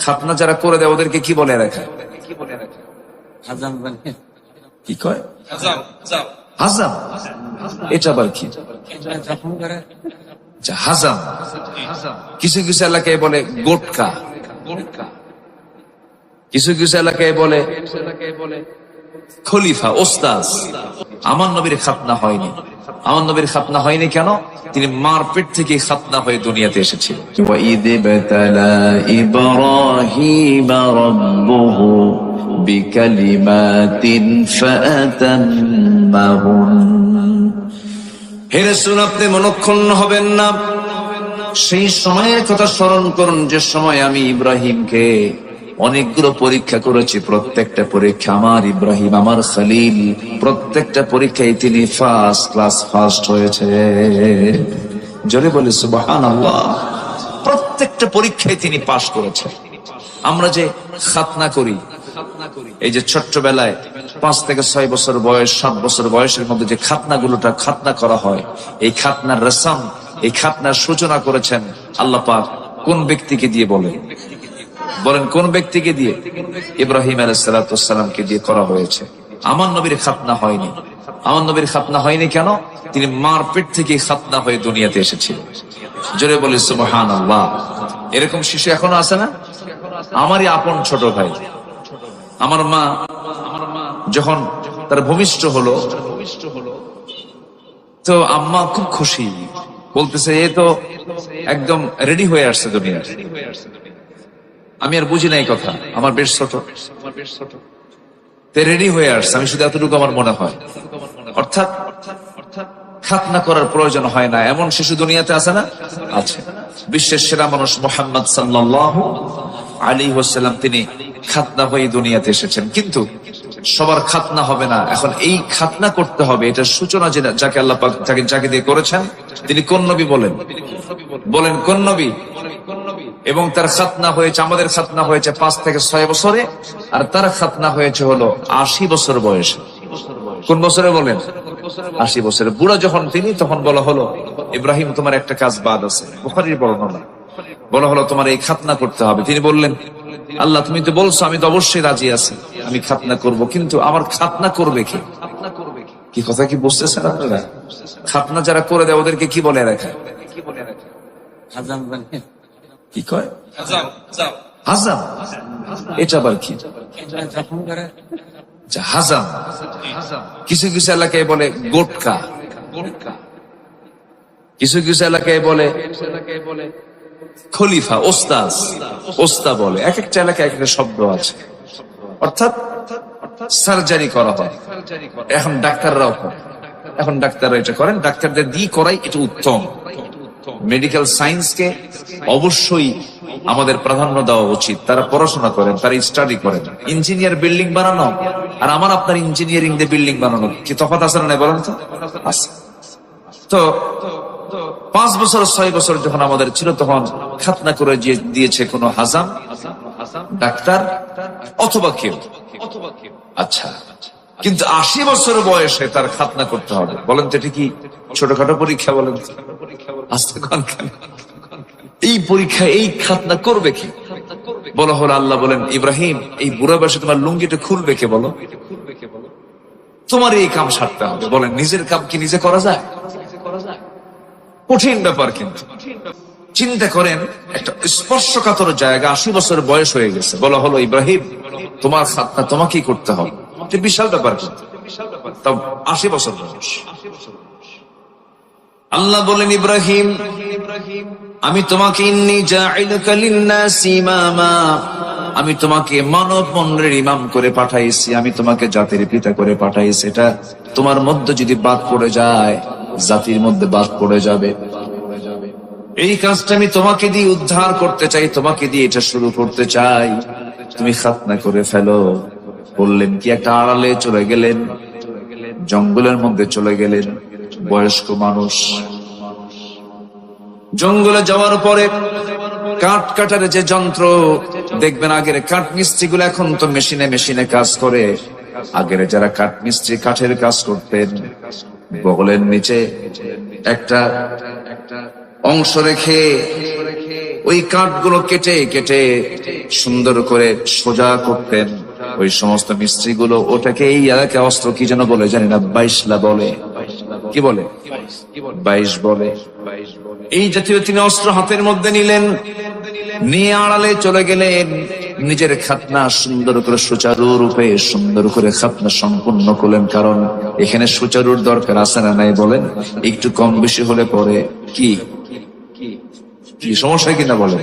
খাতনা যারা করে দেয় ওদেরকে কি বলে রাখা? হাজাম বলে কি কয়? হাজাম এটা আবার কি? আচ্ছা, হাজাম। কিছু কিছু এলাকায় বলে গোটকা। কিছু কিছু এলাকায় বলে খলিফা ওস্তাজ আমার নবীর খাতনা হয়নি। আমার খাতনা হয়নি কেন? তিনি মারপিট থেকে খাতনা হয়ে দুনিয়াতে এসেছিল। হেরে শুন আপনি মনক্ষণ হবেন না। সেই সময়ের কথা স্মরণ করুন যে সময় আমি ইব্রাহিমকে অনেকগুলো পরীক্ষা করেছি, প্রত্যেকটা পরীক্ষা আমার ইব্রাহিম, আমার খালিল প্রত্যেকটা পরীক্ষায় তিনি ফার্স্ট ক্লাস ফার্স্ট হয়েছে। জোরে বলি সুবহান প্রত্যেকটা পরীক্ষায় তিনি পাশ করেছেন। আমরা যে খাতনা করি, এই যে ছোট্টবেলায় পাঁচ থেকে ছয় বছর বয়স, সাত বছর বয়সের মধ্যে যে খাতনা গুলোটা খাতনা করা হয়, এই খাতনার রেসাম, এই খাতনার সূচনা করেছেন, আল্লাহ পাক কোন ব্যক্তিকে দিয়ে বলে? বলেন কোন ব্যক্তিকে দিয়ে? ইব্রাহিম আলাইসালামকে দিয়ে করা হয়েছে। আমার নবীর খাতনা হয়নি। আমার নবীর খাতনা হয়নি কেন? তিনি মার পেট থেকে খাতনা হয়ে দুনিয়াতে এসেছিলেন। জোরে বলি সুবহান এরকম শিশু এখনও আছে না? আমারই আপন ছোট ভাই। আমার মা যখন তার ভূমিষ্ঠ হলো, তো আম্মা খুব খুশি। বলতেছে, এ তো একদম রেডি হয়ে আসছে দুনিয়া আমি আর বুঝি না এই কথা। আমার বেশ ছোট। রেডি হয়ে আসছে। আমি শুধু এতটুকু আমার মনে হয়। অর্থাৎ খাতনা করার প্রয়োজন হয় না। এমন শিশু দুনিয়াতে আছে না? আছে। বিশ্বের সেরা মানুষ মোহাম্মদ সাল্লাল্লাহু আলী হোসাল্লাম তিনি খাতনা হয়ে দুনিয়াতে এসেছেন। কিন্তু সবার খাতনা হবে না। এখন এই খাতনা করতে হবে, এটা সূচনা যে যাকে আল্লাহ যাকে যাকে দিয়ে করেছেন, তিনি কোন নবী বলেন? বলেন কোন নবী? এবং তার খাতনা হয়েছে, আমাদের খাতনা হয়েছে পাঁচ থেকে ছয় বছরে, আর তার খাতনা হয়েছে হলো আশি বছর বয়সে। কোন বছরে বলেন? আশি বছরে। বুড়া যখন তিনি, তখন বলা হলো, ইব্রাহিম, তোমার একটা কাজ বাদ আছে। বুখারির বর্ণনা। বলা হলো, তোমার এই খাতনা করতে হবে। তিনি বললেন, আল্লাহ, তুমি তো বলছো, আমি তো অবশ্যই রাজি আছি। আমি খাতনা করব, কিন্তু আমার খাতনা করবে কে? কি কথা কি বুঝতেছেন আপনারা? খাতনা যারা করে দেয়, ওদেরকে কি বলে রাখা? হাজাম বলে। কি কয়? হাজাম এটা আবার কি? আচ্ছা, হাজাম। কিছু কিছু এলাকায় বলে গোটকা। কিছু কিছু এলাকায় বলে খলিফা ওস্তাজ ওস্তা বলে। এক একটা এলাকায় এক একটা শব্দ আছে। অর্থাৎ সার্জারি করা হয়। এখন ডাক্তাররাও করে এখন ডাক্তাররা এটা করেন। ডাক্তারদের দিয়ে করাই এটা উত্তম। মেডিকেল সায়েন্সকে অবশ্যই আমাদের প্রাধান্য দেওয়া উচিত। তারা পড়াশোনা করেন, তারা স্টাডি করেন। ইঞ্জিনিয়ার বিল্ডিং বানানো। আর আমার আপনার ইঞ্জিনিয়ারিং দিয়ে বিল্ডিং বানানো কি তফাৎ আছে না বলেন তো? আছে। তো পাঁচ বছর, ছয় বছর যখন আমাদের ছিল, তখন খাতনা করে দিয়েছে কোনো হাজাম, ডাক্তার, অথবা কেউ। আচ্ছা। কিন্তু আশি বছর বয়সে তার খাতনা করতে হবে। বলেন তো এটা কি ছোটখাটো পরীক্ষা বলেন? এই পরীক্ষা, এই খাতনা করবে কি? বলা হলো আল্লাহ বলেন, ইব্রাহিম, এই বুড়া বয়সে তোমার লুঙ্গিটা খুলবে কে বলো? তোমার এই কাম সারতে হবে। বলেন, নিজের কাম কি নিজে করা যায়? কঠিন ব্যাপার কিন্তু। চিন্তা করেন, একটা স্পর্শকাতর জায়গা আশি বছর বয়স হয়ে গেছে। বলা হলো, ইব্রাহিম, তোমার খাতনা তোমাকেই করতে হবে। এটা বিশাল ব্যাপার তাও আশি বছর বয়স। আল্লাহ বলেন, ইব্রাহিম, আমি তোমাকে আমি তোমাকে মানব মন্ডলের ইমাম করে পাঠাইছি, আমি তোমাকে জাতির পিতা করে পাঠাইছি। এটা তোমার মধ্যে যদি বাদ পড়ে যায়, জাতির মধ্যে বাদ পড়ে যাবে। এই কাজটা আমি তোমাকে দিয়ে উদ্ধার করতে চাই, তোমাকে দিয়ে এটা শুরু করতে চাই। তুমি খাতনা করে ফেলো। বললেন, কি একটা আড়ালে চলে গেলেন? জঙ্গলের মধ্যে চলে গেলেন, বয়স্ক মানুষ। জঙ্গলে যাওয়ার পরে কাঠ কাটার যে যন্ত্র, দেখবেন আগের কাঠ মিস্ত্রি গুলো এখন তো মেশিনে মেশিনে কাজ করে। আগের যারা কাঠ মিস্ত্রি কাঠের কাজ করতেন, বগলের নিচে একটা অংশ রেখে ওই কাঠগুলো কেটে কেটে সুন্দর করে সোজা করতেন। ওই সমস্ত মিস্ত্রিগুলো ওটাকে এই এলাকায় অস্ত্র কি যেন বলে, জানি না, বাইশলা বলে। কি বলে? বাইশ বলে। এই জাতীয় তিনি অস্ত্র হাতের মধ্যে নিলেন, নিয়ে আড়ালে চলে গেলেন। নিজের খাতনা সুন্দর করে সুচারু রূপে সুন্দর করে খাতনা সম্পূর্ণ করলেন, কারণ এখানে সুচারুর দরকার আছে না নাই বলেন? একটু কম বেশি হলে পরে কি? কি সমস্যা কিনা বলেন?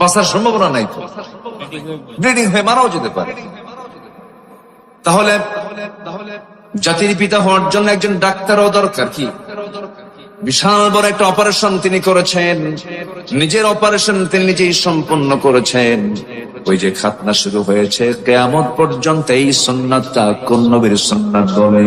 বাঁচার সম্ভাবনা নাই তো। ব্লিডিং হয়ে মারাও যেতে পারে। তাহলে জাতির পিতা হওয়ার জন্য একজন ডাক্তারও দরকার কি? বিশাল বড় একটা অপারেশন তিনি করেছেন। নিজের অপারেশন তিনি নিজেই সম্পন্ন করেছেন। ওই যে খাতনা শুরু হয়েছে, কেয়ামত পর্যন্ত এই সন্ন্যাতটা কোন নবীর সন্ন্যাত বলে।